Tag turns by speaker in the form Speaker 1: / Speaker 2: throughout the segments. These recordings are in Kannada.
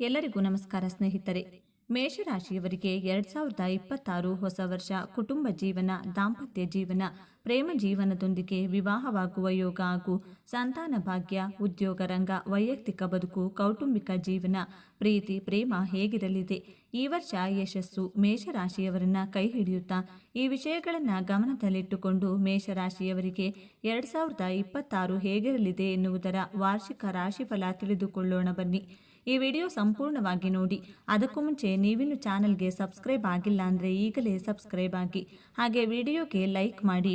Speaker 1: ಎಲ್ಲರಿಗೂ ನಮಸ್ಕಾರ ಸ್ನೇಹಿತರೆ. ಮೇಷರಾಶಿಯವರಿಗೆ ಎರಡ್ ಸಾವಿರದ ಇಪ್ಪತ್ತಾರು ಹೊಸ ವರ್ಷ ಕುಟುಂಬ ಜೀವನ, ದಾಂಪತ್ಯ ಜೀವನ, ಪ್ರೇಮ ಜೀವನದೊಂದಿಗೆ ವಿವಾಹವಾಗುವ ಯೋಗ ಹಾಗೂ ಸಂತಾನ ಭಾಗ್ಯ, ಉದ್ಯೋಗ ರಂಗ, ವೈಯಕ್ತಿಕ ಬದುಕು, ಕೌಟುಂಬಿಕ ಜೀವನ, ಪ್ರೀತಿ, ಪ್ರೇಮ ಹೇಗಿರಲಿದೆ? ಈ ವರ್ಷ ಯಶಸ್ಸು ಮೇಷರಾಶಿಯವರನ್ನ ಕೈ ಹಿಡಿಯುತ್ತಾ, ಈ ವಿಷಯಗಳನ್ನು ಗಮನದಲ್ಲಿಟ್ಟುಕೊಂಡು ಮೇಷರಾಶಿಯವರಿಗೆ ಎರಡ್ ಸಾವಿರದ ಇಪ್ಪತ್ತಾರು ಹೇಗಿರಲಿದೆ ಎನ್ನುವುದರ ವಾರ್ಷಿಕ ರಾಶಿಫಲ ತಿಳಿದುಕೊಳ್ಳೋಣ ಬನ್ನಿ. ಈ ವಿಡಿಯೋ ಸಂಪೂರ್ಣವಾಗಿ ನೋಡಿ. ಅದಕ್ಕೂ ಮುಂಚೆ ನೀವಿನ್ನು ಚಾನಲ್ಗೆ ಸಬ್ಸ್ಕ್ರೈಬ್ ಆಗಿಲ್ಲ ಅಂದರೆ ಈಗಲೇ ಸಬ್ಸ್ಕ್ರೈಬ್ ಆಗಿ. ಹಾಗೆ ವಿಡಿಯೋಗೆ ಲೈಕ್ ಮಾಡಿ.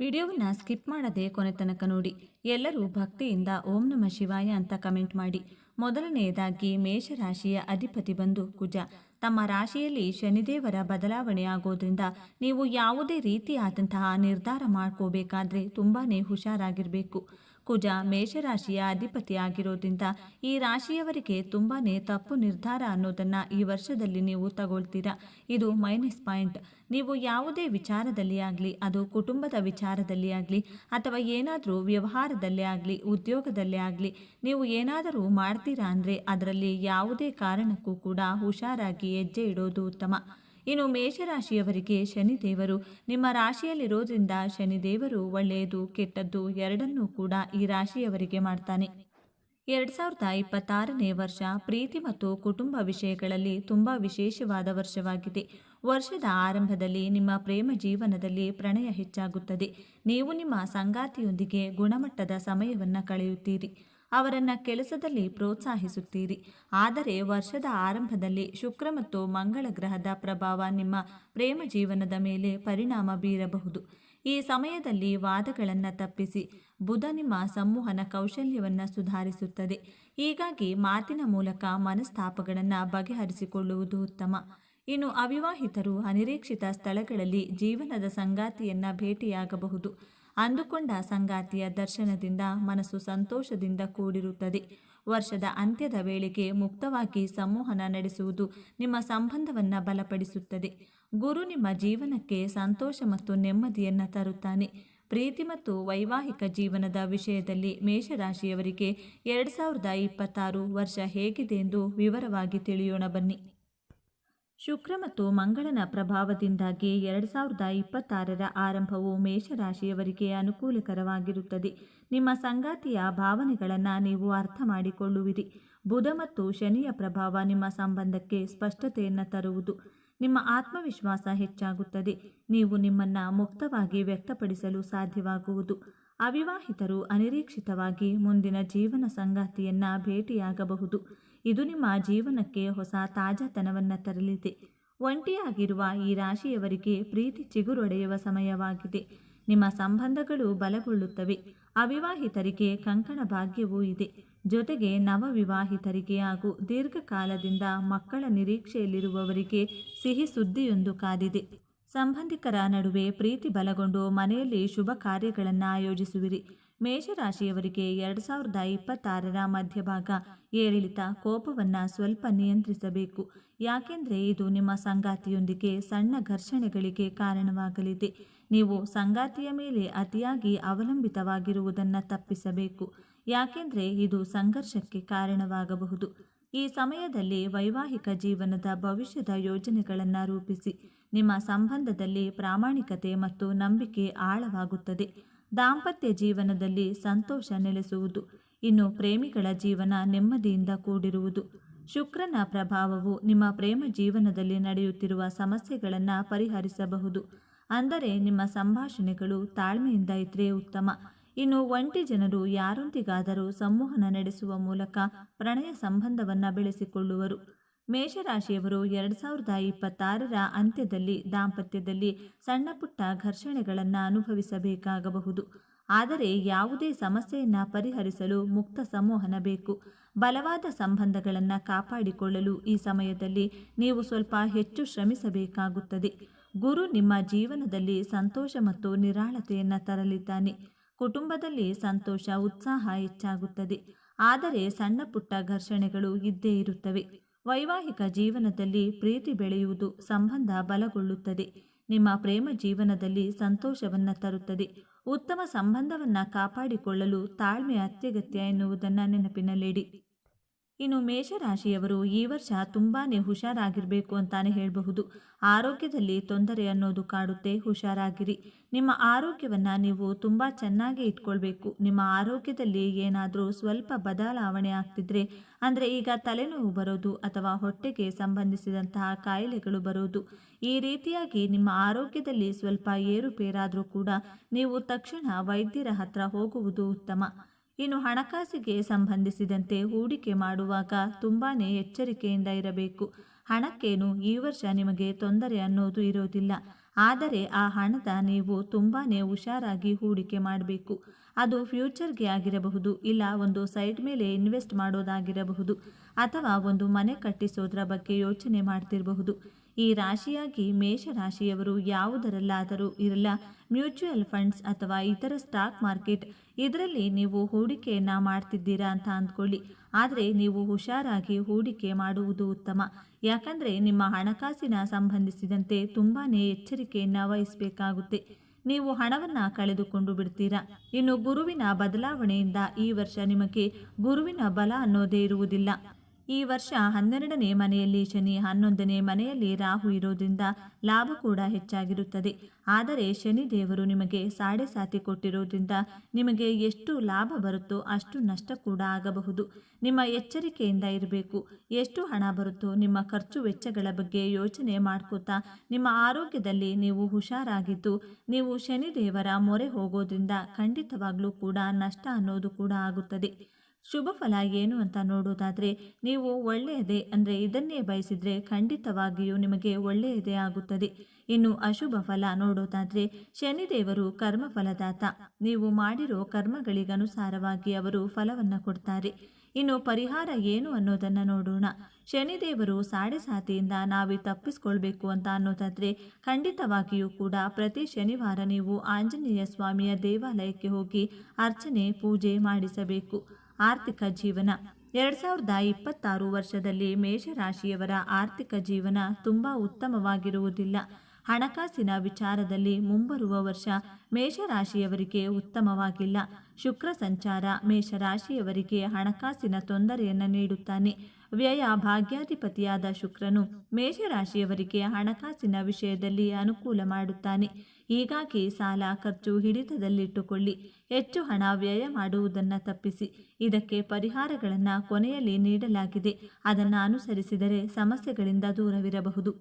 Speaker 1: ವಿಡಿಯೋವನ್ನು ಸ್ಕಿಪ್ ಮಾಡದೆ ಕೊನೆ ತನಕ ನೋಡಿ. ಎಲ್ಲರೂ ಭಕ್ತಿಯಿಂದ ಓಂ ನಮ ಶಿವಾಯ ಅಂತ ಕಮೆಂಟ್ ಮಾಡಿ. ಮೊದಲನೆಯದಾಗಿ ಮೇಷರಾಶಿಯ ಅಧಿಪತಿ ಬಂದು ಕುಜ. ತಮ್ಮ ರಾಶಿಯಲ್ಲಿ ಶನಿದೇವರ ಬದಲಾವಣೆ ಆಗೋದ್ರಿಂದ ನೀವು ಯಾವುದೇ ರೀತಿಯಾದಂತಹ ನಿರ್ಧಾರ ಮಾಡ್ಕೋಬೇಕಾದ್ರೆ ತುಂಬಾ ಹುಷಾರಾಗಿರಬೇಕು. ಕುಜ ಮೇಷರಾಶಿಯ ಅಧಿಪತಿಯಾಗಿರೋದ್ರಿಂದ ಈ ರಾಶಿಯವರಿಗೆ ತುಂಬಾನೇ ತಪ್ಪು ನಿರ್ಧಾರ ಅನ್ನೋದನ್ನ ಈ ವರ್ಷದಲ್ಲಿ ನೀವು ತಗೊಳ್ತೀರಾ? ಇದು ಮೈನಸ್ ಪಾಯಿಂಟ್. ನೀವು ಯಾವುದೇ ವಿಚಾರದಲ್ಲಿ ಆಗಲಿ, ಅದು ಕುಟುಂಬದ ವಿಚಾರದಲ್ಲಿ ಆಗಲಿ, ಅಥವಾ ಏನಾದರೂ ವ್ಯವಹಾರದಲ್ಲೇ ಆಗಲಿ, ಉದ್ಯೋಗದಲ್ಲೇ ಆಗಲಿ, ನೀವು ಏನಾದರೂ ಮಾಡ್ತೀರಾ ಅಂದರೆ ಅದರಲ್ಲಿ ಯಾವುದೇ ಕಾರಣಕ್ಕೂ ಕೂಡ ಹುಷಾರಾಗಿ ಹೆಜ್ಜೆ ಇಡೋದು ಉತ್ತಮ. ಇನ್ನು ಮೇಷರಾಶಿಯವರಿಗೆ ಶನಿದೇವರು. ನಿಮ್ಮ ರಾಶಿಯಲ್ಲಿರೋದ್ರಿಂದ ಶನಿದೇವರು ಒಳ್ಳೆಯದು, ಕೆಟ್ಟದ್ದು ಎರಡನ್ನೂ ಕೂಡ ಈ ರಾಶಿಯವರಿಗೆ ಮಾಡ್ತಾನೆ. ಎರಡು ಸಾವಿರದ ಇಪ್ಪತ್ತಾರನೇ ವರ್ಷ ಪ್ರೀತಿ ಮತ್ತು ಕುಟುಂಬ ವಿಷಯಗಳಲ್ಲಿ ತುಂಬ ವಿಶೇಷವಾದ ವರ್ಷವಾಗಿದೆ. ವರ್ಷದ ಆರಂಭದಲ್ಲಿ ನಿಮ್ಮ ಪ್ರೇಮ ಜೀವನದಲ್ಲಿ ಪ್ರಣಯ ಹೆಚ್ಚಾಗುತ್ತದೆ. ನೀವು ನಿಮ್ಮ ಸಂಗಾತಿಯೊಂದಿಗೆ ಗುಣಮಟ್ಟದ ಸಮಯವನ್ನು ಕಳೆಯುತ್ತೀರಿ. ಅವರನ್ನು ಕೆಲಸದಲ್ಲಿ ಪ್ರೋತ್ಸಾಹಿಸುತ್ತೀರಿ. ಆದರೆ ವರ್ಷದ ಆರಂಭದಲ್ಲಿ ಶುಕ್ರ ಮತ್ತು ಮಂಗಳ ಗ್ರಹದ ಪ್ರಭಾವ ನಿಮ್ಮ ಪ್ರೇಮ ಜೀವನದ ಮೇಲೆ ಪರಿಣಾಮ ಬೀರಬಹುದು. ಈ ಸಮಯದಲ್ಲಿ ವಾದಗಳನ್ನು ತಪ್ಪಿಸಿ ಬುಧ ನಿಮ್ಮ ಸಂವಹನ ಕೌಶಲ್ಯವನ್ನು ಸುಧಾರಿಸುತ್ತದೆ. ಹೀಗಾಗಿ ಮಾತಿನ ಮೂಲಕ ಮನಸ್ತಾಪಗಳನ್ನು ಬಗೆಹರಿಸಿಕೊಳ್ಳುವುದು ಉತ್ತಮ. ಇನ್ನು ಅವಿವಾಹಿತರು ಅನಿರೀಕ್ಷಿತ ಸ್ಥಳಗಳಲ್ಲಿ ಜೀವನದ ಸಂಗಾತಿಯನ್ನ ಭೇಟಿಯಾಗಬಹುದು. ಅಂದುಕೊಂಡ ಸಂಗಾತಿಯ ದರ್ಶನದಿಂದ ಮನಸ್ಸು ಸಂತೋಷದಿಂದ ಕೂಡಿರುತ್ತದೆ. ವರ್ಷದ ಅಂತ್ಯದ ವೇಳೆಗೆ ಮುಕ್ತವಾಗಿ ಸಂವಹನ ನಡೆಸುವುದು ನಿಮ್ಮ ಸಂಬಂಧವನ್ನು ಬಲಪಡಿಸುತ್ತದೆ. ಗುರು ನಿಮ್ಮ ಜೀವನಕ್ಕೆ ಸಂತೋಷ ಮತ್ತು ನೆಮ್ಮದಿಯನ್ನು ತರುತ್ತಾನೆ. ಪ್ರೀತಿ ಮತ್ತು ವೈವಾಹಿಕ ಜೀವನದ ವಿಷಯದಲ್ಲಿ ಮೇಷರಾಶಿಯವರಿಗೆ ಎರಡು ಸಾವಿರದ ಇಪ್ಪತ್ತಾರು ವರ್ಷ ಹೇಗಿದೆ ಎಂದು ವಿವರವಾಗಿ ತಿಳಿಯೋಣ ಬನ್ನಿ. ಶುಕ್ರ ಮತ್ತು ಮಂಗಳನ ಪ್ರಭಾವದಿಂದಾಗಿ ಎರಡು ಸಾವಿರದ ಇಪ್ಪತ್ತಾರರ ಆರಂಭವು ಮೇಷರಾಶಿಯವರಿಗೆ ಅನುಕೂಲಕರವಾಗಿರುತ್ತದೆ. ನಿಮ್ಮ ಸಂಗಾತಿಯ ಭಾವನೆಗಳನ್ನು ನೀವು ಅರ್ಥ ಮಾಡಿಕೊಳ್ಳುವಿರಿ. ಬುಧ ಮತ್ತು ಶನಿಯ ಪ್ರಭಾವ ನಿಮ್ಮ ಸಂಬಂಧಕ್ಕೆ ಸ್ಪಷ್ಟತೆಯನ್ನು ತರುವುದು. ನಿಮ್ಮ ಆತ್ಮವಿಶ್ವಾಸ ಹೆಚ್ಚಾಗುತ್ತದೆ. ನೀವು ನಿಮ್ಮನ್ನು ಮುಕ್ತವಾಗಿ ವ್ಯಕ್ತಪಡಿಸಲು ಸಾಧ್ಯವಾಗುವುದು. ಅವಿವಾಹಿತರು ಅನಿರೀಕ್ಷಿತವಾಗಿ ಮುಂದಿನ ಜೀವನ ಸಂಗಾತಿಯನ್ನು ಭೇಟಿಯಾಗಬಹುದು. ಇದು ನಿಮ್ಮ ಜೀವನಕ್ಕೆ ಹೊಸ ತಾಜಾತನವನ್ನು ತರಲಿದೆ. ಒಂಟಿಯಾಗಿರುವ ಈ ರಾಶಿಯವರಿಗೆ ಪ್ರೀತಿ ಚಿಗುರೊಡೆಯುವ ಸಮಯವಾಗಿದೆ. ನಿಮ್ಮ ಸಂಬಂಧಗಳು ಬಲಗೊಳ್ಳುತ್ತವೆ. ಅವಿವಾಹಿತರಿಗೆ ಕಂಕಣ ಭಾಗ್ಯವೂ ಇದೆ. ಜೊತೆಗೆ ನವವಿವಾಹಿತರಿಗೆ ಹಾಗೂ ದೀರ್ಘಕಾಲದಿಂದ ಮಕ್ಕಳ ನಿರೀಕ್ಷೆಯಲ್ಲಿರುವವರಿಗೆ ಸಿಹಿ ಸುದ್ದಿಯೊಂದು ಕಾದಿದೆ. ಸಂಬಂಧಿಕರ ನಡುವೆ ಪ್ರೀತಿ ಬಲಗೊಂಡು ಮನೆಯಲ್ಲಿ ಶುಭ ಕಾರ್ಯಗಳನ್ನು ಆಯೋಜಿಸುವಿರಿ. ಮೇಷರಾಶಿಯವರಿಗೆ ಎರಡು ಸಾವಿರದ ಇಪ್ಪತ್ತಾರರ ಮಧ್ಯಭಾಗ. ಏರಿಳಿತ ಕೋಪವನ್ನು ಸ್ವಲ್ಪ ನಿಯಂತ್ರಿಸಬೇಕು. ಯಾಕೆಂದರೆ ಇದು ನಿಮ್ಮ ಸಂಗಾತಿಯೊಂದಿಗೆ ಸಣ್ಣ ಘರ್ಷಣೆಗಳಿಗೆ ಕಾರಣವಾಗಲಿದೆ. ನೀವು ಸಂಗಾತಿಯ ಮೇಲೆ ಅತಿಯಾಗಿ ಅವಲಂಬಿತವಾಗಿರುವುದನ್ನು ತಪ್ಪಿಸಬೇಕು. ಯಾಕೆಂದರೆ ಇದು ಸಂಘರ್ಷಕ್ಕೆ ಕಾರಣವಾಗಬಹುದು. ಈ ಸಮಯದಲ್ಲಿ ವೈವಾಹಿಕ ಜೀವನದ ಭವಿಷ್ಯದ ಯೋಜನೆಗಳನ್ನು ರೂಪಿಸಿ. ನಿಮ್ಮ ಸಂಬಂಧದಲ್ಲಿ ಪ್ರಾಮಾಣಿಕತೆ ಮತ್ತು ನಂಬಿಕೆ ಆಳವಾಗುತ್ತದೆ. ದಾಂಪತ್ಯ ಜೀವನದಲ್ಲಿ ಸಂತೋಷ ನೆಲೆಸುವುದು. ಇನ್ನು ಪ್ರೇಮಿಗಳ ಜೀವನ ನೆಮ್ಮದಿಯಿಂದ ಕೂಡಿರುವುದು. ಶುಕ್ರನ ಪ್ರಭಾವವು ನಿಮ್ಮ ಪ್ರೇಮ ಜೀವನದಲ್ಲಿ ನಡೆಯುತ್ತಿರುವ ಸಮಸ್ಯೆಗಳನ್ನು ಪರಿಹರಿಸಬಹುದು. ಅಂದರೆ ನಿಮ್ಮ ಸಂಭಾಷಣೆಗಳು ತಾಳ್ಮೆಯಿಂದ ಇದ್ರೆ ಉತ್ತಮ. ಇನ್ನು ಒಂಟಿ ಜನರು ಯಾರೊಂದಿಗಾದರೂ ಸಂವಹನ ನಡೆಸುವ ಮೂಲಕ ಪ್ರಣಯ ಸಂಬಂಧವನ್ನು ಬೆಳೆಸಿಕೊಳ್ಳುವರು. ಮೇಷರಾಶಿಯವರು ಎರಡು ಸಾವಿರದ ಇಪ್ಪತ್ತಾರರ ಅಂತ್ಯದಲ್ಲಿ ದಾಂಪತ್ಯದಲ್ಲಿ ಸಣ್ಣ ಪುಟ್ಟ ಘರ್ಷಣೆಗಳನ್ನು ಅನುಭವಿಸಬೇಕಾಗಬಹುದು. ಆದರೆ ಯಾವುದೇ ಸಮಸ್ಯೆಯನ್ನು ಪರಿಹರಿಸಲು ಮುಕ್ತ ಸಂವಹನ ಬೇಕು. ಬಲವಾದ ಸಂಬಂಧಗಳನ್ನು ಕಾಪಾಡಿಕೊಳ್ಳಲು ಈ ಸಮಯದಲ್ಲಿ ನೀವು ಸ್ವಲ್ಪ ಹೆಚ್ಚು ಶ್ರಮಿಸಬೇಕಾಗುತ್ತದೆ. ಗುರು ನಿಮ್ಮ ಜೀವನದಲ್ಲಿ ಸಂತೋಷ ಮತ್ತು ನಿರಾಳತೆಯನ್ನು ತರಲಿದ್ದಾನೆ. ಕುಟುಂಬದಲ್ಲಿ ಸಂತೋಷ, ಉತ್ಸಾಹ ಹೆಚ್ಚಾಗುತ್ತದೆ. ಆದರೆ ಸಣ್ಣ ಪುಟ್ಟ ಘರ್ಷಣೆಗಳು ಇದ್ದೇ ಇರುತ್ತವೆ. ವೈವಾಹಿಕ ಜೀವನದಲ್ಲಿ ಪ್ರೀತಿ ಬೆಳೆಯುವುದು ಸಂಬಂಧ ಬಲಗೊಳ್ಳುತ್ತದೆ. ನಿಮ್ಮ ಪ್ರೇಮ ಜೀವನದಲ್ಲಿ ಸಂತೋಷವನ್ನು ತರುತ್ತದೆ. ಉತ್ತಮ ಸಂಬಂಧವನ್ನು ಕಾಪಾಡಿಕೊಳ್ಳಲು ತಾಳ್ಮೆ ಅತ್ಯಗತ್ಯ ಎನ್ನುವುದನ್ನು ನೆನಪಿನಲ್ಲಿಡಿ. ಇನ್ನು ಮೇಷರಾಶಿಯವರು ಈ ವರ್ಷ ತುಂಬಾ ಹುಷಾರಾಗಿರಬೇಕು ಅಂತಾನೆ ಹೇಳಬಹುದು. ಆರೋಗ್ಯದಲ್ಲಿ ತೊಂದರೆ ಅನ್ನೋದು ಕಾಡುತ್ತೆ. ಹುಷಾರಾಗಿರಿ. ನಿಮ್ಮ ಆರೋಗ್ಯವನ್ನು ನೀವು ತುಂಬ ಚೆನ್ನಾಗಿ ಇಟ್ಕೊಳ್ಬೇಕು. ನಿಮ್ಮ ಆರೋಗ್ಯದಲ್ಲಿ ಏನಾದರೂ ಸ್ವಲ್ಪ ಬದಲಾವಣೆ ಆಗ್ತಿದ್ರೆ, ಅಂದರೆ ಈಗ ತಲೆನೋವು ಬರೋದು ಅಥವಾ ಹೊಟ್ಟೆಗೆ ಸಂಬಂಧಿಸಿದಂತಹ ಕಾಯಿಲೆಗಳು ಬರೋದು, ಈ ರೀತಿಯಾಗಿ ನಿಮ್ಮ ಆರೋಗ್ಯದಲ್ಲಿ ಸ್ವಲ್ಪ ಏರುಪೇರಾದರೂ ಕೂಡ ನೀವು ತಕ್ಷಣ ವೈದ್ಯರ ಹತ್ರ ಹೋಗುವುದು ಉತ್ತಮ. ಇನ್ನು ಹಣಕಾಸಿಗೆ ಸಂಬಂಧಿಸಿದಂತೆ ಹೂಡಿಕೆ ಮಾಡುವಾಗ ತುಂಬಾ ಎಚ್ಚರಿಕೆಯಿಂದ ಇರಬೇಕು. ಹಣಕ್ಕೇನು ಈ ವರ್ಷ ನಿಮಗೆ ತೊಂದರೆ ಅನ್ನೋದು ಇರೋದಿಲ್ಲ. ಆದರೆ ಆ ಹಣದ ನೀವು ತುಂಬಾ ಹುಷಾರಾಗಿ ಹೂಡಿಕೆ ಮಾಡಬೇಕು. ಅದು ಫ್ಯೂಚರ್ಗೆ ಆಗಿರಬಹುದು, ಇಲ್ಲ ಒಂದು ಸೈಡ್ ಮೇಲೆ ಇನ್ವೆಸ್ಟ್ ಮಾಡೋದಾಗಿರಬಹುದು ಅಥವಾ ಒಂದು ಮನೆ ಕಟ್ಟಿಸೋದ್ರ ಬಗ್ಗೆ ಯೋಚನೆ ಮಾಡ್ತಿರಬಹುದು. ಈ ರಾಶಿಯಾಗಿ ಮೇಷರಾಶಿಯವರು ಯಾವುದರಲ್ಲಾದರೂ ಇರಲ್ಲ. ಮ್ಯೂಚುವಲ್ ಫಂಡ್ಸ್ ಅಥವಾ ಇತರ ಸ್ಟಾಕ್ ಮಾರ್ಕೆಟ್, ಇದರಲ್ಲಿ ನೀವು ಹೂಡಿಕೆಯನ್ನು ಮಾಡ್ತಿದ್ದೀರಾ ಅಂತ ಅಂದ್ಕೊಳ್ಳಿ. ಆದರೆ ನೀವು ಹುಷಾರಾಗಿ ಹೂಡಿಕೆ ಮಾಡುವುದು ಉತ್ತಮ. ಯಾಕಂದರೆ ನಿಮ್ಮ ಹಣಕಾಸಿನ ಸಂಬಂಧಿಸಿದಂತೆ ತುಂಬಾ ಎಚ್ಚರಿಕೆಯನ್ನು ವಹಿಸಬೇಕಾಗುತ್ತೆ. ನೀವು ಹಣವನ್ನು ಕಳೆದುಕೊಂಡು ಬಿಡ್ತೀರಾ? ಇನ್ನು ಗುರುವಿನ ಬದಲಾವಣೆಯಿಂದ ಈ ವರ್ಷ ನಿಮಗೆ ಗುರುವಿನ ಬಲ ಅನ್ನೋದೇ ಇರುವುದಿಲ್ಲ. ಈ ವರ್ಷ ಹನ್ನೆರಡನೇ ಮನೆಯಲ್ಲಿ ಶನಿ, ಹನ್ನೊಂದನೇ ಮನೆಯಲ್ಲಿ ರಾಹು ಇರೋದ್ರಿಂದ ಲಾಭ ಕೂಡ ಹೆಚ್ಚಾಗಿರುತ್ತದೆ. ಆದರೆ ಶನಿ ದೇವರು ನಿಮಗೆ ಸಾಡೆ ಸಾತಿ ಕೊಟ್ಟಿರೋದ್ರಿಂದ ನಿಮಗೆ ಎಷ್ಟು ಲಾಭ ಬರುತ್ತೋ ಅಷ್ಟು ನಷ್ಟ ಕೂಡ ಆಗಬಹುದು. ನಿಮ್ಮ ಎಚ್ಚರಿಕೆಯಿಂದ ಇರಬೇಕು. ಎಷ್ಟು ಹಣ ಬರುತ್ತೋ ನಿಮ್ಮ ಖರ್ಚು ವೆಚ್ಚಗಳ ಬಗ್ಗೆ ಯೋಚನೆ ಮಾಡ್ಕೋತಾ ನಿಮ್ಮ ಆರೋಗ್ಯದಲ್ಲಿ ನೀವು ಹುಷಾರಾಗಿದ್ದು, ನೀವು ಶನಿ ದೇವರ ಮೊರೆ ಹೋಗೋದ್ರಿಂದ ಖಂಡಿತವಾಗ್ಲೂ ಕೂಡ ನಷ್ಟ ಅನ್ನೋದು ಕೂಡ ಆಗುತ್ತದೆ. ಶುಭ ಫಲ ಏನು ಅಂತ ನೋಡೋದಾದರೆ ನೀವು ಒಳ್ಳೆಯದೇ ಅಂದರೆ ಇದನ್ನೇ ಬಯಸಿದರೆ ಖಂಡಿತವಾಗಿಯೂ ನಿಮಗೆ ಒಳ್ಳೆಯದೇ ಆಗುತ್ತದೆ. ಇನ್ನು ಅಶುಭ ಫಲ ನೋಡೋದಾದರೆ ಶನಿದೇವರು ಕರ್ಮಫಲದಾತ. ನೀವು ಮಾಡಿರೋ ಕರ್ಮಗಳಿಗನುಸಾರವಾಗಿ ಅವರು ಫಲವನ್ನು ಕೊಡ್ತಾರೆ. ಇನ್ನು ಪರಿಹಾರ ಏನು ಅನ್ನೋದನ್ನು ನೋಡೋಣ. ಶನಿದೇವರು ಸಾಡೆ ಸಾತಿಯಿಂದ ನಾವೇ ತಪ್ಪಿಸ್ಕೊಳ್ಬೇಕು ಅಂತ ಅನ್ನೋದಾದರೆ, ಖಂಡಿತವಾಗಿಯೂ ಕೂಡ ಪ್ರತಿ ಶನಿವಾರ ನೀವು ಆಂಜನೇಯ ಸ್ವಾಮಿಯ ದೇವಾಲಯಕ್ಕೆ ಹೋಗಿ ಅರ್ಚನೆ, ಪೂಜೆ ಮಾಡಿಸಬೇಕು. ಆರ್ಥಿಕ ಜೀವನ. ಎರಡು ಸಾವಿರದ ಇಪ್ಪತ್ತಾರು ವರ್ಷದಲ್ಲಿ ಮೇಷರಾಶಿಯವರ ಆರ್ಥಿಕ ಜೀವನ ತುಂಬ ಉತ್ತಮವಾಗಿರುವುದಿಲ್ಲ. ಹಣಕಾಸಿನ ವಿಚಾರದಲ್ಲಿ ಮುಂಬರುವ ವರ್ಷ ಮೇಷರಾಶಿಯವರಿಗೆ ಉತ್ತಮವಾಗಿಲ್ಲ. ಶುಕ್ರ ಸಂಚಾರ ಮೇಷರಾಶಿಯವರಿಗೆ ಹಣಕಾಸಿನ ತೊಂದರೆಯನ್ನು ನೀಡುತ್ತಾನೆ. ವ್ಯಯ ಭಾಗ್ಯಾಧಿಪತಿಯಾದ ಶುಕ್ರನು ಮೇಷರಾಶಿಯವರಿಗೆ ಹಣಕಾಸಿನ ವಿಷಯದಲ್ಲಿ ಅನುಕೂಲ ಮಾಡುತ್ತಾನೆ. ಹೀಗಾಗಿ ಸಾಲ ಖರ್ಚು ಹಿಡಿತದಲ್ಲಿಟ್ಟುಕೊಳ್ಳಿ. ಹೆಚ್ಚು ಹಣ ವ್ಯಯ ಮಾಡುವುದನ್ನು ತಪ್ಪಿಸಿ. ಇದಕ್ಕೆ ಪರಿಹಾರಗಳನ್ನು ಕೊನೆಯಲ್ಲಿ ನೀಡಲಾಗಿದೆ. ಅದನ್ನು ಅನುಸರಿಸಿದರೆ ಸಮಸ್ಯೆಗಳಿಂದ ದೂರವಿರಬಹುದು.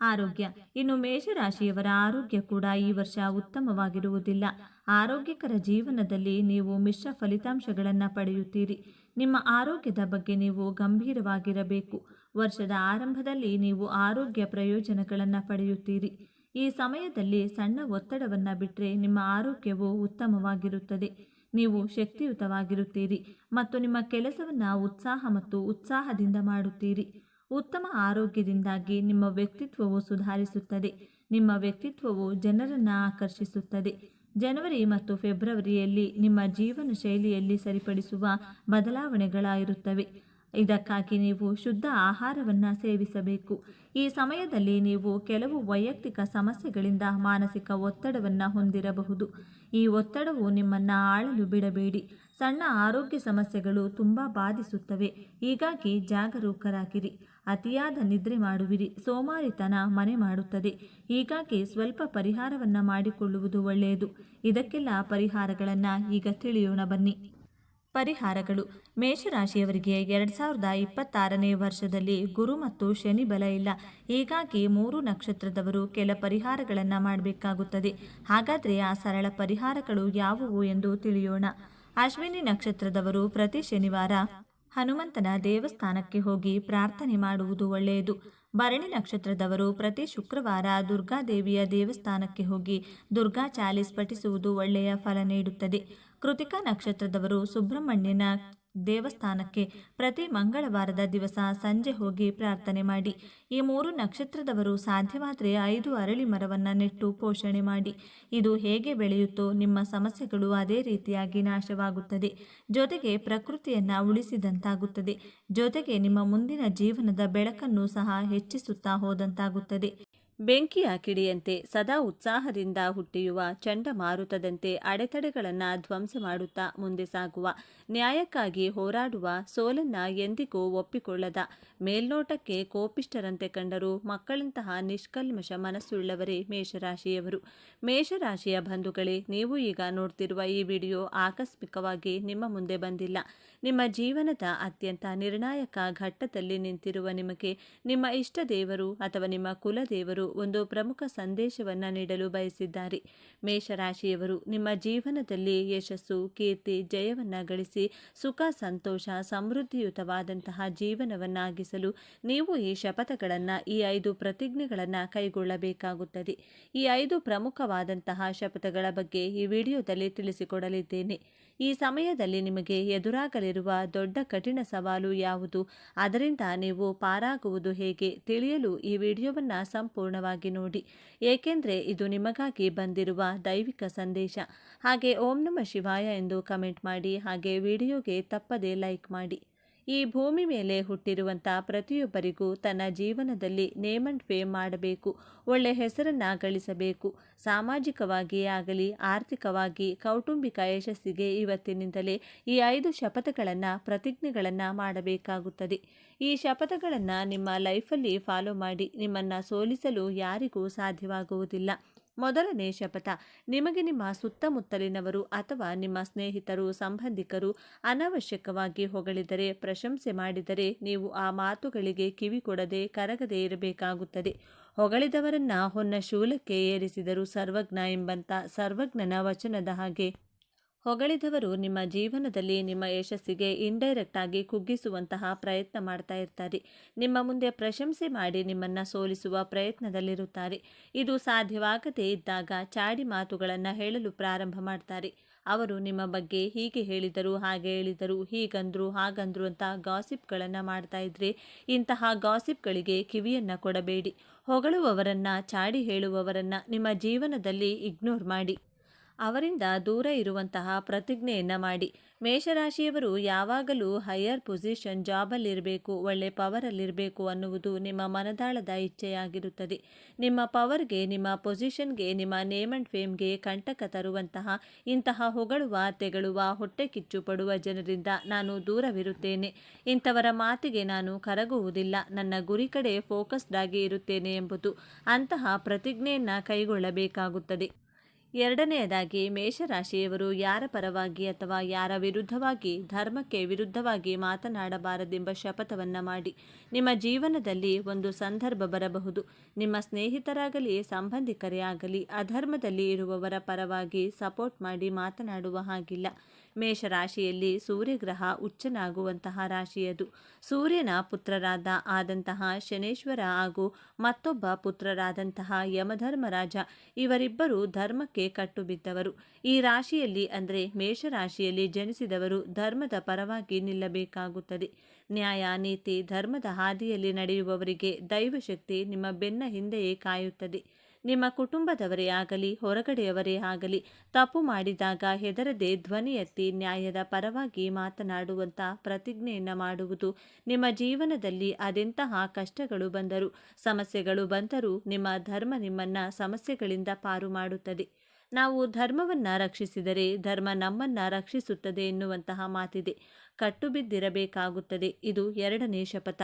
Speaker 1: ಆರೋಗ್ಯ. ಇನ್ನು ಮೇಷರಾಶಿಯವರ ಆರೋಗ್ಯ ಕೂಡ ಈ ವರ್ಷ ಉತ್ತಮವಾಗಿರುವುದಿಲ್ಲ. ಆರೋಗ್ಯಕರ ಜೀವನದಲ್ಲಿ ನೀವು ಮಿಶ್ರ ಫಲಿತಾಂಶಗಳನ್ನು ಪಡೆಯುತ್ತೀರಿ. ನಿಮ್ಮ ಆರೋಗ್ಯದ ಬಗ್ಗೆ ನೀವು ಗಂಭೀರವಾಗಿರಬೇಕು. ವರ್ಷದ ಆರಂಭದಲ್ಲಿ ನೀವು ಆರೋಗ್ಯ ಪ್ರಯೋಜನಗಳನ್ನು ಪಡೆಯುತ್ತೀರಿ. ಈ ಸಮಯದಲ್ಲಿ ಸಣ್ಣ ಒತ್ತಡವನ್ನು ಬಿಟ್ಟರೆ ನಿಮ್ಮ ಆರೋಗ್ಯವು ಉತ್ತಮವಾಗಿರುತ್ತದೆ. ನೀವು ಶಕ್ತಿಯುತವಾಗಿರುತ್ತೀರಿ ಮತ್ತು ನಿಮ್ಮ ಕೆಲಸವನ್ನು ಉತ್ಸಾಹ ಮತ್ತು ಉತ್ಸಾಹದಿಂದ ಮಾಡುತ್ತೀರಿ. ಉತ್ತಮ ಆರೋಗ್ಯದಿಂದಾಗಿ ನಿಮ್ಮ ವ್ಯಕ್ತಿತ್ವವು ಸುಧಾರಿಸುತ್ತದೆ. ನಿಮ್ಮ ವ್ಯಕ್ತಿತ್ವವು ಜನರನ್ನು ಆಕರ್ಷಿಸುತ್ತದೆ. ಜನವರಿ ಮತ್ತು ಫೆಬ್ರವರಿಯಲ್ಲಿ ನಿಮ್ಮ ಜೀವನ ಶೈಲಿಯಲ್ಲಿ ಸರಿಪಡಿಸುವ ಬದಲಾವಣೆಗಳಿರುತ್ತವೆ ಇದಕ್ಕಾಗಿ ನೀವು ಶುದ್ಧ ಆಹಾರವನ್ನು ಸೇವಿಸಬೇಕು. ಈ ಸಮಯದಲ್ಲಿ ನೀವು ಕೆಲವು ವೈಯಕ್ತಿಕ ಸಮಸ್ಯೆಗಳಿಂದ ಮಾನಸಿಕ ಒತ್ತಡವನ್ನು ಹೊಂದಿರಬಹುದು. ಈ ಒತ್ತಡವು ನಿಮ್ಮನ್ನು ಆಳಲು ಬಿಡಬೇಡಿ. ಸಣ್ಣ ಆರೋಗ್ಯ ಸಮಸ್ಯೆಗಳು ತುಂಬ ಬಾಧಿಸುತ್ತವೆ. ಹೀಗಾಗಿ ಜಾಗರೂಕರಾಗಿರಿ. ಅತಿಯಾದ ನಿದ್ರೆ ಮಾಡುವಿರಿ. ಸೋಮಾರಿತನ ಮನೆ ಮಾಡುತ್ತದೆ. ಹೀಗಾಗಿ ಸ್ವಲ್ಪ ಪರಿಹಾರವನ್ನು ಮಾಡಿಕೊಳ್ಳುವುದು ಒಳ್ಳೆಯದು. ಇದಕ್ಕೆಲ್ಲ ಪರಿಹಾರಗಳನ್ನು ಈಗ ತಿಳಿಯೋಣ ಬನ್ನಿ. ಪರಿಹಾರಗಳು. ಮೇಷರಾಶಿಯವರಿಗೆ ಎರಡು ಸಾವಿರದ ಇಪ್ಪತ್ತಾರನೇ ವರ್ಷದಲ್ಲಿ ಗುರು ಮತ್ತು ಶನಿ ಬಲ ಇಲ್ಲ. ಹೀಗಾಗಿ ಮೂರು ನಕ್ಷತ್ರದವರು ಕೆಲ ಪರಿಹಾರಗಳನ್ನು ಮಾಡಬೇಕಾಗುತ್ತದೆ. ಹಾಗಾದರೆ ಆ ಸರಳ ಪರಿಹಾರಗಳು ಯಾವುವು ಎಂದು ತಿಳಿಯೋಣ. ಅಶ್ವಿನಿ ನಕ್ಷತ್ರದವರು ಪ್ರತಿ ಶನಿವಾರ ಹನುಮಂತನ ದೇವಸ್ಥಾನಕ್ಕೆ ಹೋಗಿ ಪ್ರಾರ್ಥನೆ ಮಾಡುವುದು ಒಳ್ಳೆಯದು. ಭರಣಿ ನಕ್ಷತ್ರದವರು ಪ್ರತಿ ಶುಕ್ರವಾರ ದುರ್ಗಾದೇವಿಯ ದೇವಸ್ಥಾನಕ್ಕೆ ಹೋಗಿ ದುರ್ಗಾ ಚಾಲಿಸ್ ಪಠಿಸುವುದು ಒಳ್ಳೆಯ ಫಲ ನೀಡುತ್ತದೆ. ಕೃತಿಕಾ ನಕ್ಷತ್ರದವರು ಸುಬ್ರಹ್ಮಣ್ಯನ ದೇವಸ್ಥಾನಕ್ಕೆ ಪ್ರತಿ ಮಂಗಳವಾರದ ದಿವಸ ಸಂಜೆ ಹೋಗಿ ಪ್ರಾರ್ಥನೆ ಮಾಡಿ. ಈ ಮೂರು ನಕ್ಷತ್ರದವರು ಸಾಧ್ಯವಾದರೆ ಐದು ಅರಳಿ ಮರವನ್ನು ನೆಟ್ಟು ಪೋಷಣೆ ಮಾಡಿ. ಇದು ಹೇಗೆ ಬೆಳೆಯುತ್ತೋ ನಿಮ್ಮ ಸಮಸ್ಯೆಗಳು ಅದೇ ರೀತಿಯಾಗಿ ನಾಶವಾಗುತ್ತದೆ. ಜೊತೆಗೆ ಪ್ರಕೃತಿಯನ್ನು ಉಳಿಸಿದಂತಾಗುತ್ತದೆ. ಜೊತೆಗೆ ನಿಮ್ಮ ಮುಂದಿನ ಜೀವನದ ಬೆಳಕನ್ನು ಸಹ ಹೆಚ್ಚಿಸುತ್ತಾ ಹೋದಂತಾಗುತ್ತದೆ. ಬೆಂಕಿಯ ಕಿಡಿಯಂತೆ ಸದಾ ಉತ್ಸಾಹದಿಂದ ಹುಟ್ಟಿಯುವ ಚಂಡಮಾರುತದಂತೆ ಅಡೆತಡೆಗಳನ್ನು ಧ್ವಂಸ ಮಾಡುತ್ತಾ ಮುಂದೆ ಸಾಗುವ ನ್ಯಾಯಕ್ಕಾಗಿ ಹೋರಾಡುವ ಸೋಲನ್ನ ಎಂದಿಗೂ ಒಪ್ಪಿಕೊಳ್ಳದ. ಮೇಲ್ನೋಟಕ್ಕೆ ಕೋಪಿಷ್ಟರಂತೆ ಕಂಡರೂ ಮಕ್ಕಳಂತಹ ನಿಷ್ಕಲ್ಮಶ ಮನಸ್ಸುಳ್ಳವರೇ ಮೇಷರಾಶಿಯವರು. ಮೇಷರಾಶಿಯ ಬಂಧುಗಳೇ, ನೀವು ಈಗ ನೋಡ್ತಿರುವ ಈ ವಿಡಿಯೋ ಆಕಸ್ಮಿಕವಾಗಿ ನಿಮ್ಮ ಮುಂದೆ ಬಂದಿಲ್ಲ. ನಿಮ್ಮ ಜೀವನದ ಅತ್ಯಂತ ನಿರ್ಣಾಯಕ ಘಟ್ಟದಲ್ಲಿ ನಿಂತಿರುವ ನಿಮಗೆ ನಿಮ್ಮ ಇಷ್ಟ ದೇವರು ಅಥವಾ ನಿಮ್ಮ ಕುಲದೇವರು ಒಂದು ಪ್ರಮುಖ ಸಂದೇಶವನ್ನು ನೀಡಲು ಬಯಸಿದ್ದಾರೆ. ಮೇಷರಾಶಿಯವರು ನಿಮ್ಮ ಜೀವನದಲ್ಲಿ ಯಶಸ್ಸು, ಕೀರ್ತಿ, ಜಯವನ್ನ ಗಳಿಸಿ ಸುಖ, ಸಂತೋಷ, ಸಮೃದ್ಧಿಯುತವಾದಂತಹ ಜೀವನವನ್ನಾಗಿಸಲು ನೀವು ಈ ಶಪಥಗಳನ್ನು, ಈ ಐದು ಪ್ರತಿಜ್ಞೆಗಳನ್ನು ಕೈಗೊಳ್ಳಬೇಕಾಗುತ್ತದೆ. ಈ ಐದು ಪ್ರಮುಖವಾದಂತಹ ಶಪಥಗಳ ಬಗ್ಗೆ ಈ ವಿಡಿಯೋದಲ್ಲಿ ತಿಳಿಸಿಕೊಡಲಿದ್ದೇನೆ. ಈ ಸಮಯದಲ್ಲಿ ನಿಮಗೆ ಎದುರಾಗಲಿರುವ ದೊಡ್ಡ ಕಠಿಣ ಸವಾಲು ಯಾವುದು? ಅದರಿಂದ ನೀವು ಪಾರಾಗುವುದು ಹೇಗೆ? ತಿಳಿಯಲು ಈ ವಿಡಿಯೋವನ್ನು ಸಂಪೂರ್ಣವಾಗಿ ನೋಡಿ. ಏಕೆಂದರೆ ಇದು ನಿಮಗಾಗಿ ಬಂದಿರುವ ದೈವಿಕ ಸಂದೇಶ. ಹಾಗೆ ಓಂ ನಮ ಶಿವಾಯ ಎಂದು ಕಮೆಂಟ್ ಮಾಡಿ, ಹಾಗೆ ವಿಡಿಯೋಗೆ ತಪ್ಪದೇ ಲೈಕ್ ಮಾಡಿ. ಈ ಭೂಮಿ ಮೇಲೆ ಹುಟ್ಟಿರುವಂಥ ಪ್ರತಿಯೊಬ್ಬರಿಗೂ ತನ್ನ ಜೀವನದಲ್ಲಿ ನೇಮ್ ಅಂಡ್ ಫೇಮ್ ಮಾಡಬೇಕು, ಒಳ್ಳೆ ಹೆಸರನ್ನು ಗಳಿಸಬೇಕು. ಸಾಮಾಜಿಕವಾಗಿಯೇ ಆಗಲಿ, ಆರ್ಥಿಕವಾಗಿ, ಕೌಟುಂಬಿಕ ಯಶಸ್ಸಿಗೆ ಇವತ್ತಿನಿಂದಲೇ ಈ ಐದು ಶಪಥಗಳನ್ನು, ಪ್ರತಿಜ್ಞೆಗಳನ್ನು ಮಾಡಬೇಕಾಗುತ್ತದೆ. ಈ ಶಪಥಗಳನ್ನು ನಿಮ್ಮ ಲೈಫಲ್ಲಿ ಫಾಲೋ ಮಾಡಿ ನಿಮ್ಮನ್ನು ಸೋಲಿಸಲು ಯಾರಿಗೂ ಸಾಧ್ಯವಾಗುವುದಿಲ್ಲ. ಮೊದಲನೇ ಶಪಥ. ನಿಮಗೆ ನಿಮ್ಮ ಸುತ್ತಮುತ್ತಲಿನವರು ಅಥವಾ ನಿಮ್ಮ ಸ್ನೇಹಿತರು, ಸಂಬಂಧಿಕರು ಅನವಶ್ಯಕವಾಗಿ ಹೊಗಳಿದರೆ, ಪ್ರಶಂಸೆ ಮಾಡಿದರೆ ನೀವು ಆ ಮಾತುಗಳಿಗೆ ಕಿವಿ ಕೊಡದೆ ಕರಗದೆ ಇರಬೇಕಾಗುತ್ತದೆ. ಹೊಗಳಿದವರನ್ನ ಹೊನ್ನ ಶೂಲಕ್ಕೆ ಏರಿಸಿದರು ಸರ್ವಜ್ಞ ಎಂಬಂತ ಸರ್ವಜ್ಞನ ವಚನದ ಹಾಗೆ ಹೊಗಳಿದವರು ನಿಮ್ಮ ಜೀವನದಲ್ಲಿ ನಿಮ್ಮ ಯಶಸ್ಸಿಗೆ ಇಂಡೈರೆಕ್ಟ್ ಆಗಿ ಕುಗ್ಗಿಸುವಂತಹ ಪ್ರಯತ್ನ ಮಾಡ್ತಾ ಇರ್ತಾರೆ. ನಿಮ್ಮ ಮುಂದೆ ಪ್ರಶಂಸೆ ಮಾಡಿ ನಿಮ್ಮನ್ನು ಸೋಲಿಸುವ ಪ್ರಯತ್ನದಲ್ಲಿರುತ್ತಾರೆ. ಇದು ಸಾಧ್ಯವಾಗದೇ ಇದ್ದಾಗ ಚಾಡಿ ಮಾತುಗಳನ್ನು ಹೇಳಲು ಪ್ರಾರಂಭ ಮಾಡ್ತಾರೆ. ಅವರು ನಿಮ್ಮ ಬಗ್ಗೆ ಹೀಗೆ ಹೇಳಿದರು, ಹಾಗೆ ಹೇಳಿದರು, ಹೀಗಂದ್ರು, ಹಾಗಂದ್ರು ಅಂತ ಗಾಸಿಪ್ಗಳನ್ನು ಮಾಡ್ತಾ ಇದ್ರೆ ಇಂತಹ ಗಾಸಿಪ್ಗಳಿಗೆ ಕಿವಿಯನ್ನು ಕೊಡಬೇಡಿ. ಹೊಗಳುವವರನ್ನ, ಚಾಡಿ ಹೇಳುವವರನ್ನ ನಿಮ್ಮ ಜೀವನದಲ್ಲಿ ಇಗ್ನೋರ್ ಮಾಡಿ. ಅವರಿಂದ ದೂರ ಇರುವಂತಹ ಪ್ರತಿಜ್ಞೆಯನ್ನು ಮಾಡಿ. ಮೇಷರಾಶಿಯವರು ಯಾವಾಗಲೂ ಹೈಯರ್ ಪೊಸಿಷನ್ ಜಾಬಲ್ಲಿರಬೇಕು ಒಳ್ಳೆ ಪವರಲ್ಲಿರಬೇಕು ಅನ್ನುವುದು ನಿಮ್ಮ ಮನದಾಳದ ಇಚ್ಛೆಯಾಗಿರುತ್ತದೆ. ನಿಮ್ಮ ಪವರ್ಗೆ ನಿಮ್ಮ ಪೊಸಿಷನ್ಗೆ ನಿಮ್ಮ ನೇಮ್ ಅಂಡ್ ಫೇಮ್ಗೆ ಕಂಟಕ ತರುವಂತಹ ಇಂತಹ ಹೊಗಳುವ, ತೆಗಳುವ, ಹೊಟ್ಟೆ ಕಿಚ್ಚು ಪಡುವ ಜನರಿಂದ ನಾನು ದೂರವಿರುತ್ತೇನೆ. ಇಂಥವರ ಮಾತಿಗೆ ನಾನು ಕರಗುವುದಿಲ್ಲ. ನನ್ನ ಗುರಿ ಕಡೆ ಫೋಕಸ್ಡ್ ಆಗಿ ಇರುತ್ತೇನೆ ಎಂಬುದು ಅಂತಹ ಪ್ರತಿಜ್ಞೆಯನ್ನು ಕೈಗೊಳ್ಳಬೇಕಾಗುತ್ತದೆ. ಎರಡನೆಯದಾಗಿ ಮೇಷರಾಶಿಯವರು ಯಾರ ಪರವಾಗಿ ಅಥವಾ ಯಾರ ವಿರುದ್ಧವಾಗಿ, ಧರ್ಮಕ್ಕೆ ವಿರುದ್ಧವಾಗಿ ಮಾತನಾಡಬಾರದೆಂಬ ಶಪಥವನ್ನು ಮಾಡಿ. ನಿಮ್ಮ ಜೀವನದಲ್ಲಿ ಒಂದು ಸಂದರ್ಭ ಬರಬಹುದು. ನಿಮ್ಮ ಸ್ನೇಹಿತರಾಗಲಿ, ಸಂಬಂಧಿಕರೇ ಆಗಲಿ, ಅಧರ್ಮದಲ್ಲಿ ಇರುವವರ ಪರವಾಗಿ ಸಪೋರ್ಟ್ ಮಾಡಿ ಮಾತನಾಡುವ ಹಾಗಿಲ್ಲ. ಮೇಷರಾಶಿಯಲ್ಲಿ ಸೂರ್ಯಗ್ರಹ ಉಚ್ಚನಾಗುವಂತಹ ರಾಶಿಯದು. ಸೂರ್ಯನ ಪುತ್ರರಾದ ಆದಂತಹ ಶನೇಶ್ವರ ಹಾಗೂ ಮತ್ತೊಬ್ಬ ಪುತ್ರರಾದಂತಹ ಯಮಧರ್ಮರಾಜ ಇವರಿಬ್ಬರು ಧರ್ಮಕ್ಕೆ ಕಟ್ಟುಬಿದ್ದವರು. ಈ ರಾಶಿಯಲ್ಲಿ ಅಂದರೆ ಮೇಷರಾಶಿಯಲ್ಲಿ ಜನಿಸಿದವರು ಧರ್ಮದ ಪರವಾಗಿ ನಿಲ್ಲಬೇಕಾಗುತ್ತದೆ. ನ್ಯಾಯ, ನೀತಿ, ಧರ್ಮದ ಹಾದಿಯಲ್ಲಿ ನಡೆಯುವವರಿಗೆ ದೈವಶಕ್ತಿ ನಿಮ್ಮ ಬೆನ್ನ ಹಿಂದೆಯೇ ಕಾಯುತ್ತದೆ. ನಿಮ್ಮ ಕುಟುಂಬದವರೇ ಆಗಲಿ, ಹೊರಗಡೆಯವರೇ ಆಗಲಿ, ತಪ್ಪು ಮಾಡಿದಾಗ ಹೆದರದೆ ಧ್ವನಿ ಎತ್ತಿ ನ್ಯಾಯದ ಪರವಾಗಿ ಮಾತನಾಡುವಂಥ ಪ್ರತಿಜ್ಞೆಯನ್ನು ಮಾಡುವುದು ನಿಮ್ಮ ಜೀವನದಲ್ಲಿ ಅದೆಂತಹ ಕಷ್ಟಗಳು ಬಂದರೂ, ಸಮಸ್ಯೆಗಳು ಬಂದರೂ ನಿಮ್ಮ ಧರ್ಮ ನಿಮ್ಮನ್ನು ಸಮಸ್ಯೆಗಳಿಂದ ಪಾರು ಮಾಡುತ್ತದೆ. ನಾವು ಧರ್ಮವನ್ನು ರಕ್ಷಿಸಿದರೆ ಧರ್ಮ ನಮ್ಮನ್ನು ರಕ್ಷಿಸುತ್ತದೆ ಎನ್ನುವಂತಹ ಮಾತಿದೆ. ಕಟ್ಟುಬಿದ್ದಿರಬೇಕಾಗುತ್ತದೆ ಇದು ಎರಡನೇ ಶಪಥ.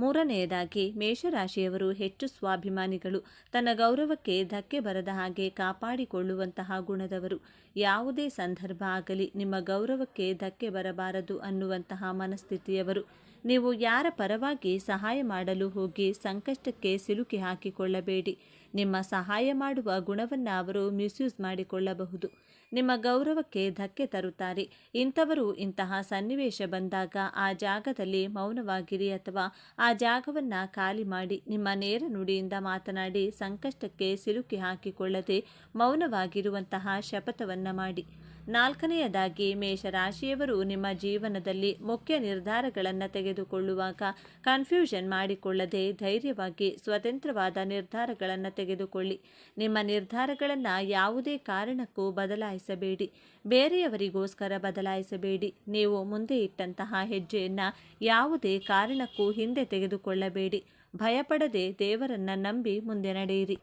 Speaker 1: ಮೂರನೆಯದಾಗಿ ಮೇಷರಾಶಿಯವರು ಹೆಚ್ಚು ಸ್ವಾಭಿಮಾನಿಗಳು. ತನ್ನ ಗೌರವಕ್ಕೆ ಧಕ್ಕೆ ಬರದ ಹಾಗೆ ಕಾಪಾಡಿಕೊಳ್ಳುವಂತಹ ಗುಣದವರು. ಯಾವುದೇ ಸಂದರ್ಭ ಆಗಲಿ ನಿಮ್ಮ ಗೌರವಕ್ಕೆ ಧಕ್ಕೆ ಬರಬಾರದು ಅನ್ನುವಂತಹ ಮನಸ್ಥಿತಿಯವರು. ನೀವು ಯಾರ ಪರವಾಗಿ ಸಹಾಯ ಮಾಡಲು ಹೋಗಿ ಸಂಕಷ್ಟಕ್ಕೆ ಸಿಲುಕಿ ಹಾಕಿಕೊಳ್ಳಬೇಡಿ. ನಿಮ್ಮ ಸಹಾಯ ಮಾಡುವ ಗುಣವನ್ನು ಅವರು ಮಿಸ್ಯೂಸ್ ಮಾಡಿಕೊಳ್ಳಬಹುದು. ನಿಮ್ಮ ಗೌರವಕ್ಕೆ ಧಕ್ಕೆ ತರುತ್ತಾರೆ. ಇಂಥವರು ಇಂತಹ ಸನ್ನಿವೇಶ ಬಂದಾಗ ಆ ಜಾಗದಲ್ಲಿ ಮೌನವಾಗಿರಿ ಅಥವಾ ಆ ಜಾಗವನ್ನು ಖಾಲಿ ಮಾಡಿ ನಿಮ್ಮ ನೇರ ನುಡಿಯಿಂದ ಮಾತನಾಡಿ ಸಂಕಷ್ಟಕ್ಕೆ ಸಿಲುಕಿ ಹಾಕಿಕೊಳ್ಳದೆ ಮೌನವಾಗಿರುವಂತಹ ಶಪಥವನ್ನು ಮಾಡಿ. ನಾಲ್ಕನೆಯದಾಗಿ ಮೇಷರಾಶಿಯವರು ನಿಮ್ಮ ಜೀವನದಲ್ಲಿ ಮುಖ್ಯ ನಿರ್ಧಾರಗಳನ್ನು ತೆಗೆದುಕೊಳ್ಳುವಾಗ ಕನ್ಫ್ಯೂಷನ್ ಮಾಡಿಕೊಳ್ಳದೆ ಧೈರ್ಯವಾಗಿ ಸ್ವತಂತ್ರವಾದ ನಿರ್ಧಾರಗಳನ್ನು ತೆಗೆದುಕೊಳ್ಳಿ. ನಿಮ್ಮ ನಿರ್ಧಾರಗಳನ್ನು ಯಾವುದೇ ಕಾರಣಕ್ಕೂ ಬದಲಾಯಿಸಬೇಡಿ. ಬೇರೆಯವರಿಗೋಸ್ಕರ ಬದಲಾಯಿಸಬೇಡಿ. ನೀವು ಮುಂದೆ ಇಟ್ಟಂತಹ ಹೆಜ್ಜೆಯನ್ನು ಯಾವುದೇ ಕಾರಣಕ್ಕೂ ಹಿಂದೆ ತೆಗೆದುಕೊಳ್ಳಬೇಡಿ. ಭಯಪಡದೆ ದೇವರನ್ನ ನಂಬಿ ಮುಂದೆ ನಡೆಯಿರಿ.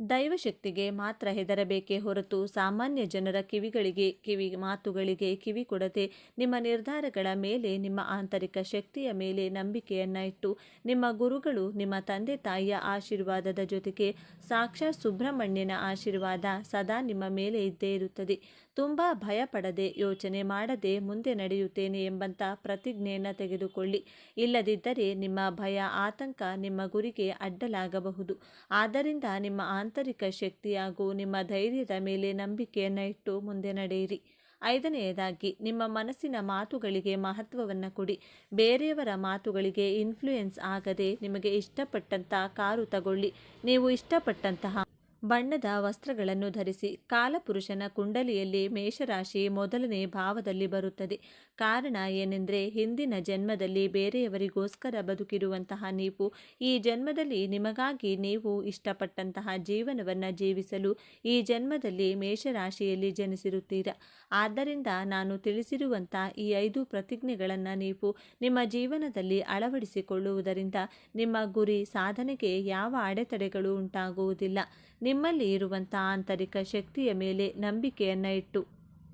Speaker 1: ದೈವಶಕ್ತಿಗೆ ಮಾತ್ರ ಹೆದರಬೇಕೇ ಹೊರತು ಸಾಮಾನ್ಯ ಜನರ ಕಿವಿಗಳಿಗೆ, ಕಿವಿ ಮಾತುಗಳಿಗೆ ಕಿವಿ ಕೊಡದೆ ನಿಮ್ಮ ನಿರ್ಧಾರಗಳ ಮೇಲೆ, ನಿಮ್ಮ ಆಂತರಿಕ ಶಕ್ತಿಯ ಮೇಲೆ ನಂಬಿಕೆಯನ್ನ ಇಟ್ಟು ನಿಮ್ಮ ಗುರುಗಳು, ನಿಮ್ಮ ತಂದೆ ತಾಯಿಯ ಆಶೀರ್ವಾದದ ಜೊತೆಗೆ ಸಾಕ್ಷಾತ್ ಸುಬ್ರಹ್ಮಣ್ಯನ ಆಶೀರ್ವಾದ ಸದಾ ನಿಮ್ಮ ಮೇಲೆ ಇದ್ದೇ ಇರುತ್ತದೆ. ತುಂಬ ಭಯಪಡದೆ ಯೋಚನೆ ಮಾಡದೆ ಮುಂದೆ ನಡೆಯುತ್ತೇನೆ ಎಂಬಂತ ಪ್ರತಿಜ್ಞೆಯನ್ನು ತೆಗೆದುಕೊಳ್ಳಿ. ಇಲ್ಲದಿದ್ದರೆ ನಿಮ್ಮ ಭಯ, ಆತಂಕ ನಿಮ್ಮ ಗುರಿಗೆ ಅಡ್ಡಲಾಗಬಹುದು. ಆದ್ದರಿಂದ ನಿಮ್ಮ ಆಂತರಿಕ ಶಕ್ತಿ ಹಾಗೂ ನಿಮ್ಮ ಧೈರ್ಯದ ಮೇಲೆ ನಂಬಿಕೆಯನ್ನು ಇಟ್ಟು ಮುಂದೆ ನಡೆಯಿರಿ. ಐದನೆಯದಾಗಿ, ನಿಮ್ಮ ಮನಸ್ಸಿನ ಮಾತುಗಳಿಗೆ ಮಹತ್ವವನ್ನು ಕೊಡಿ. ಬೇರೆಯವರ ಮಾತುಗಳಿಗೆ ಇನ್ಫ್ಲೂಯೆನ್ಸ್ ಆಗದೆ ನಿಮಗೆ ಇಷ್ಟಪಟ್ಟಂತಹ ಕಾರು ತಗೊಳ್ಳಿ. ನೀವು ಇಷ್ಟಪಟ್ಟಂತಹ ಬಣ್ಣದ ವಸ್ತ್ರಗಳನ್ನು ಧರಿಸಿ ಕಾಲಪುರುಷನ ಕುಂಡಲಿಯಲ್ಲಿ ಮೇಷರಾಶಿ ಮೊದಲನೇ ಭಾವದಲ್ಲಿ ಬರುತ್ತದೆ. ಕಾರಣ ಏನೆಂದರೆ ಹಿಂದಿನ ಜನ್ಮದಲ್ಲಿ ಬೇರೆಯವರಿಗೋಸ್ಕರ ಬದುಕಿರುವಂತಹ ನೀವು, ಈ ಜನ್ಮದಲ್ಲಿ ನಿಮಗಾಗಿ ನೀವು ಇಷ್ಟಪಟ್ಟಂತಹ ಜೀವನವನ್ನು ಜೀವಿಸಲು ಈ ಜನ್ಮದಲ್ಲಿ ಮೇಷರಾಶಿಯಲ್ಲಿ ಜನಿಸಿರುತ್ತೀರ? ಆದ್ದರಿಂದ ನಾನು ತಿಳಿಸಿರುವಂಥ ಈ ಐದು ಪ್ರತಿಜ್ಞೆಗಳನ್ನು ನೀವು ನಿಮ್ಮ ಜೀವನದಲ್ಲಿ ಅಳವಡಿಸಿಕೊಳ್ಳುವುದರಿಂದ ನಿಮ್ಮ ಗುರಿ ಸಾಧನೆಗೆ ಯಾವ ಅಡೆತಡೆಗಳು ಉಂಟಾಗುವುದಿಲ್ಲ. ನಿಮ್ಮಲ್ಲಿ ಇರುವಂಥ ಆಂತರಿಕ ಶಕ್ತಿಯ ಮೇಲೆ ನಂಬಿಕೆಯನ್ನು ಇಟ್ಟು.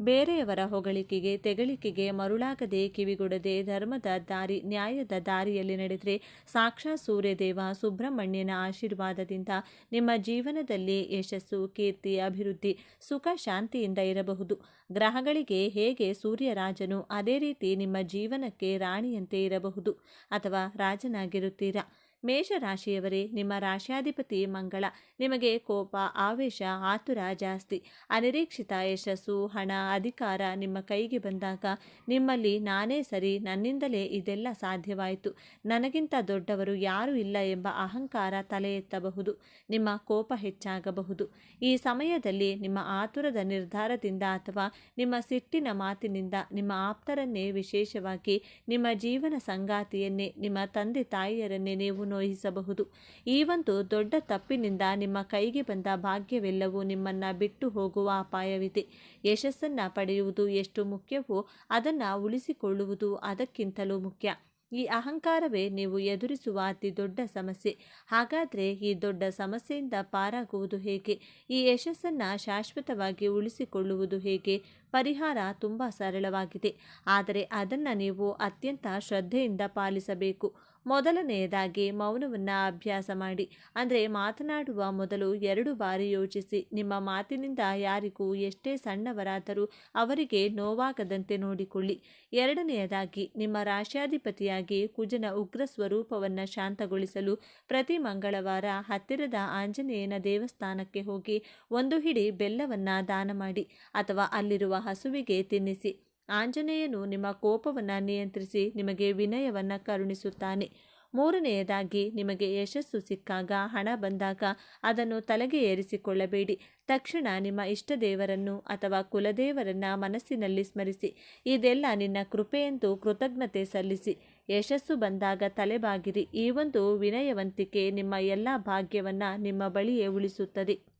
Speaker 1: ಬೇರೆಯವರ ಹೊಗಳಿಕೆಗೆ, ತೆಗಳಿಕೆಗೆ ಮರುಳಾಗದೆ ಕಿವಿಗೊಡದೆ ಧರ್ಮದ ದಾರಿ, ನ್ಯಾಯದ ದಾರಿಯಲ್ಲಿ ನಡೆದರೆ ಸಾಕ್ಷಾತ್ ಸೂರ್ಯದೇವ ಸುಬ್ರಹ್ಮಣ್ಯನ ಆಶೀರ್ವಾದದಿಂದ ನಿಮ್ಮ ಜೀವನದಲ್ಲಿ ಯಶಸ್ಸು, ಕೀರ್ತಿ, ಅಭಿವೃದ್ಧಿ, ಸುಖ, ಶಾಂತಿಯಿಂದ ಇರಬಹುದು. ಗ್ರಹಗಳಿಗೆ ಹೇಗೆ ಸೂರ್ಯರಾಜನು ಅದೇ ರೀತಿ ನಿಮ್ಮ ಜೀವನಕ್ಕೆ ರಾಣಿಯಂತೆ ಇರಬಹುದು ಅಥವಾ ರಾಜನಾಗಿರುತ್ತೀರಾ? ಮೇಷರಾಶಿಯವರೇ, ನಿಮ್ಮ ರಾಶ್ಯಾಧಿಪತಿ ಮಂಗಳ. ನಿಮಗೆ ಕೋಪ, ಆವೇಶ, ಆತುರ ಜಾಸ್ತಿ. ಅನಿರೀಕ್ಷಿತ ಯಶಸ್ಸು, ಹಣ, ಅಧಿಕಾರ ನಿಮ್ಮ ಕೈಗೆ ಬಂದಾಗ ನಿಮ್ಮಲ್ಲಿ ನಾನೇ ಸರಿ, ನನ್ನಿಂದಲೇ ಇದೆಲ್ಲ ಸಾಧ್ಯವಾಯಿತು. ನನಗಿಂತ ದೊಡ್ಡವರು ಯಾರೂ ಇಲ್ಲ ಎಂಬ ಅಹಂಕಾರ ತಲೆ ಎತ್ತಬಹುದು ನಿಮ್ಮ ಕೋಪ ಹೆಚ್ಚಾಗಬಹುದು. ಈ ಸಮಯದಲ್ಲಿ ನಿಮ್ಮ ಆತುರದ ನಿರ್ಧಾರದಿಂದ ಅಥವಾ ನಿಮ್ಮ ಸಿಟ್ಟಿನ ಮಾತಿನಿಂದ ನಿಮ್ಮ ಆಪ್ತರನ್ನೇ ವಿಶೇಷವಾಗಿ ನಿಮ್ಮ ಜೀವನ ಸಂಗಾತಿಯನ್ನೇ, ನಿಮ್ಮ ತಂದೆ ತಾಯಿಯರನ್ನೇ ನೀವು ನೋಯಿಸಬಹುದು. ಈ ಒಂದು ದೊಡ್ಡ ತಪ್ಪಿನಿಂದ ನಿಮ್ಮ ಕೈಗೆ ಬಂದ ಭಾಗ್ಯವೆಲ್ಲವೂ ನಿಮ್ಮನ್ನು ಬಿಟ್ಟು ಹೋಗುವ ಅಪಾಯವಿದೆ. ಯಶಸ್ಸನ್ನು ಪಡೆಯುವುದು ಎಷ್ಟು ಮುಖ್ಯವೋ ಅದನ್ನು ಉಳಿಸಿಕೊಳ್ಳುವುದು ಅದಕ್ಕಿಂತಲೂ ಮುಖ್ಯ. ಈ ಅಹಂಕಾರವೇ ನೀವು ಎದುರಿಸುವ ಅತಿ ದೊಡ್ಡ ಸಮಸ್ಯೆ. ಹಾಗಾದರೆ ಈ ದೊಡ್ಡ ಸಮಸ್ಯೆಯಿಂದ ಪಾರಾಗುವುದು ಹೇಗೆ? ಈ ಯಶಸ್ಸನ್ನು ಶಾಶ್ವತವಾಗಿ ಉಳಿಸಿಕೊಳ್ಳುವುದು ಹೇಗೆ? ಪರಿಹಾರ ತುಂಬ ಸರಳವಾಗಿದೆ. ಆದರೆ ಅದನ್ನು ನೀವು ಅತ್ಯಂತ ಶ್ರದ್ಧೆಯಿಂದ ಪಾಲಿಸಬೇಕು. ಮೊದಲನೆಯದಾಗಿ ಮೌನವನ್ನು ಅಭ್ಯಾಸ ಮಾಡಿ. ಅಂದರೆ ಮಾತನಾಡುವ ಮೊದಲು ಎರಡು ಬಾರಿ ಯೋಚಿಸಿ. ನಿಮ್ಮ ಮಾತಿನಿಂದ ಯಾರಿಗೂ ಎಷ್ಟೇ ಸಣ್ಣವರಾದರೂ ಅವರಿಗೆ ನೋವಾಗದಂತೆ ನೋಡಿಕೊಳ್ಳಿ. ಎರಡನೆಯದಾಗಿ, ನಿಮ್ಮ ರಾಷ್ಟ್ರಾಧಿಪತಿಯಾಗಿ ಕುಜನ ಉಗ್ರ ಸ್ವರೂಪವನ್ನು ಶಾಂತಗೊಳಿಸಲು ಪ್ರತಿ ಮಂಗಳವಾರ ಹತ್ತಿರದ ಆಂಜನೇಯನ ದೇವಸ್ಥಾನಕ್ಕೆ ಹೋಗಿ ಒಂದು ಹಿಡಿ ಬೆಲ್ಲವನ್ನು ದಾನ ಮಾಡಿ ಅಥವಾ ಅಲ್ಲಿರುವ ಹಸುವಿಗೆ ತಿನ್ನಿಸಿ. ಆಂಜನೇಯನು ನಿಮ್ಮ ಕೋಪವನ್ನು ನಿಯಂತ್ರಿಸಿ ನಿಮಗೆ ವಿನಯವನ್ನು ಕರುಣಿಸುತ್ತಾನೆ. ಮೂರನೆಯದಾಗಿ, ನಿಮಗೆ ಯಶಸ್ಸು ಸಿಕ್ಕಾಗ, ಹಣ ಬಂದಾಗ ಅದನ್ನು ತಲೆಗೆ ಏರಿಸಿಕೊಳ್ಳಬೇಡಿ. ತಕ್ಷಣ ನಿಮ್ಮ ಇಷ್ಟ ದೇವರನ್ನು ಅಥವಾ ಕುಲದೇವರನ್ನು ಮನಸ್ಸಿನಲ್ಲಿ ಸ್ಮರಿಸಿ. ಇದೆಲ್ಲ ನಿನ್ನ ಕೃಪೆಯೆಂದು ಕೃತಜ್ಞತೆ ಸಲ್ಲಿಸಿ. ಯಶಸ್ಸು ಬಂದಾಗ ತಲೆಬಾಗಿರಿ. ಈ ಒಂದು ವಿನಯವಂತಿಕೆ ನಿಮ್ಮ ಎಲ್ಲ ಭಾಗ್ಯವನ್ನು ನಿಮ್ಮ ಬಳಿಯೇ ಉಳಿಸುತ್ತದೆ.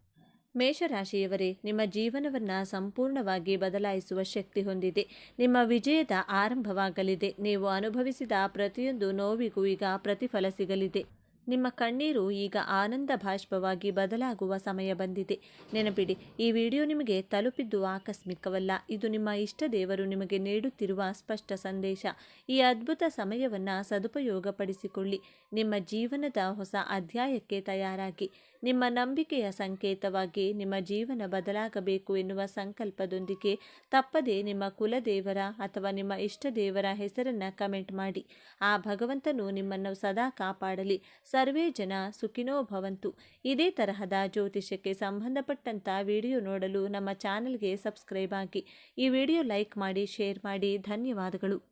Speaker 1: ಮೇಷರಾಶಿಯವರೇ, ನಿಮ್ಮ ಜೀವನವನ್ನು ಸಂಪೂರ್ಣವಾಗಿ ಬದಲಾಯಿಸುವ ಶಕ್ತಿ ಹೊಂದಿದೆ. ನಿಮ್ಮ ವಿಜಯದ ಆರಂಭವಾಗಲಿದೆ. ನೀವು ಅನುಭವಿಸಿದ ಪ್ರತಿಯೊಂದು ನೋವಿಗೂ ಈಗ ಪ್ರತಿಫಲ ಸಿಗಲಿದೆ. ನಿಮ್ಮ ಕಣ್ಣೀರು ಈಗ ಆನಂದ ಭಾಷ್ಪವಾಗಿ ಬದಲಾಗುವ ಸಮಯ ಬಂದಿದೆ. ನೆನಪಿಡಿ, ಈ ವಿಡಿಯೋ ನಿಮಗೆ ತಲುಪಿದ್ದು ಆಕಸ್ಮಿಕವಲ್ಲ. ಇದು ನಿಮ್ಮ ಇಷ್ಟ ದೇವರು ನಿಮಗೆ ನೀಡುತ್ತಿರುವ ಸ್ಪಷ್ಟ ಸಂದೇಶ. ಈ ಅದ್ಭುತ ಸಮಯವನ್ನು ಸದುಪಯೋಗಪಡಿಸಿಕೊಳ್ಳಿ. ನಿಮ್ಮ ಜೀವನದ ಹೊಸ ಅಧ್ಯಾಯಕ್ಕೆ ತಯಾರಾಗಿ. ನಿಮ್ಮ ನಂಬಿಕೆಯ ಸಂಕೇತವಾಗಿ ನಿಮ್ಮ ಜೀವನ ಬದಲಾಗಬೇಕು ಎನ್ನುವ ಸಂಕಲ್ಪದೊಂದಿಗೆ ತಪ್ಪದೆ ನಿಮ್ಮ ಕುಲದೇವರ ಅಥವಾ ನಿಮ್ಮ ಇಷ್ಟ ದೇವರ ಹೆಸರನ್ನು ಕಮೆಂಟ್ ಮಾಡಿ. ಆ ಭಗವಂತನು ನಿಮ್ಮನ್ನು ಸದಾ ಕಾಪಾಡಲಿ. ಸರ್ವೇ ಜನ ಸುಖಿನೋ ಭವಂತು. ಇದೇ ತರಹದ ಜ್ಯೋತಿಷ್ಯಕ್ಕೆ ಸಂಬಂಧಪಟ್ಟಂಥ ವಿಡಿಯೋ ನೋಡಲು ನಮ್ಮ ಚಾನಲ್ಗೆ ಸಬ್ಸ್ಕ್ರೈಬ್ ಆಗಿ. ಈ ವಿಡಿಯೋ ಲೈಕ್ ಮಾಡಿ, ಶೇರ್ ಮಾಡಿ. ಧನ್ಯವಾದಗಳು.